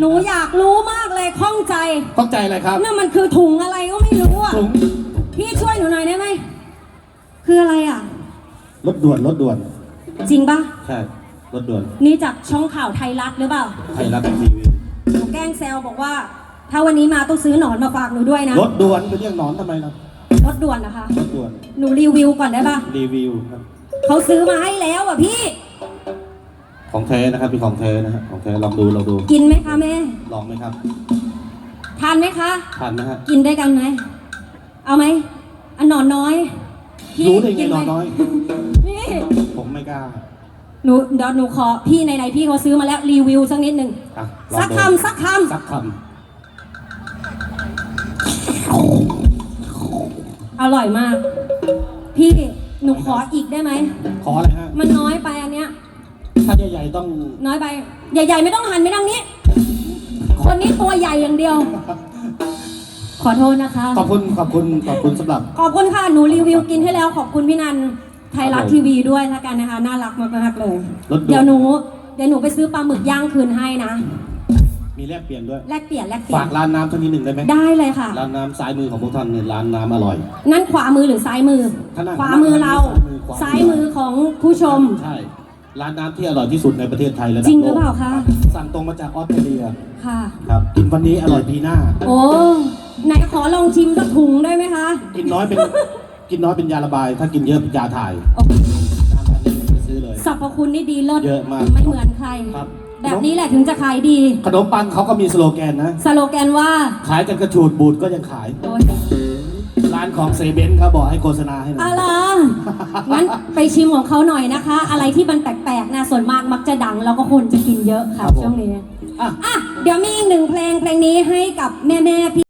หนูอยากรู้มากเลยข้องใจต้องใจอะไรครับนั่นมันคือถุงอะไรก็ไม่รู้อะถุงพี่ช่วยหนูหน่อยได้ไหมคืออะไรอะรถด่วนรถด่วน จริงปะใช่รถด่วน นี่จากช่องข่าวไทยรัฐหรือเปล่าไทยรัฐทีวีหนูแกล้งแซวบอกว่า ถ้าวันนี้มาต้องซื้อหนอนมาฝากหนูด้วยนะรถด่วนไปเรียกหนอนทำไมล่ะรถด่วนนะคะรถด่วนหนูรีวิวก่อนได้ปะรีวิวครับเขาซื้อมาให้แล้วอะพี่ ของแท้นะครับเป็นของแท้นะฮะของแท้ลองดูลองดู กินไหมคะแม่ ลองไหมครับทานไหมคะ ทานนะฮะกินได้กันไหม เอาไหม อันหนอนน้อยพี่รู้ได้ไงกิหนหมอนน้อย นี่ผมไม่กล้าหนูเดี๋ยวหนูขอพี่ไหนๆพี่เขาซื้อมาแล้วรีวิวสักนิดหนึ่งอะลองสักดูคำสักคสักคำอร่อยมาก พี่หนูขออีกได้ไหมำขออะไรฮะมันน้อยไปอันเนี้ย ถ้าใหญ่ๆต้องน้อยไป ใหญ่ ๆ ไม่ต้องหันไปทางนี้ คนนี้ตัวใหญ่อย่างเดียว ขอโทษนะคะ ขอบคุณขอบคุณขอบคุณสำหรับ ขอบคุณค่ะ หนูรีวิวกินให้แล้ว ขอบคุณพี่นันไทยรัฐครับผมทีวีด้วยละกันนะคะ น่ารักมากๆเลย รถด่วน เดี๋ยวหนู เดี๋ยวหนูไปซื้อปลาหมึกย่างคืนให้นะ มีแลกเปลี่ยนด้วย แลกเปลี่ยนแลกเปลี่ยฝาน กร้านน้ำสักนิดหนึ่งได้ไหมได้เลยค่ะ ร้านน้ำซ้ายมือของพวกท่านเนี่ยร้านน้ำอร่อย นั่นขวามือหรือซ้ายมือ ข้างหน้าขวามือเรา ขวามือซ้ายมือของผู้ชม ใช่ ร้านน้ำที่อร่อยที่สุดในประเทศไทยแล้วจริงหรือเปล่าคะสั่งตรงมาจากออสเตรเลียค่ะ ครับกินวันนี้อร่อยปีหน้า โอ้ไหนขอลองชิมสักถุงได้ไหมคะกินน้อยเป็น กินน้อยเป็นยาระบาย ถ้ากินเยอะเป็นยาถ่ายโอ้น้ำอันนี้ไปซื้อเลย สรรพคุณนี่ดีเลิศเยอะมากไม่เหมือนใคร ครับ แบบนี้แหละถึงจะขายดี ขนมปังเขาก็มีสโลแกนนะ สโลแกนว่า ขายกันกระชูดบูดก็ยังขาย โอ้ย ร้านของเซเบนเขาบอกให้โฆษณาให้หน่อยอะไรงั้นไปชิมของเขาหน่อยนะคะ อะไรที่มันแปลกๆนะส่วนมากมักจะดังแล้วก็คนจะกินเยอะค่ะช่วงนี้ อะ อะ เดี๋ยวมีอีกหนึ่งเพลงเพลงนี้ให้กับแม่ๆพี่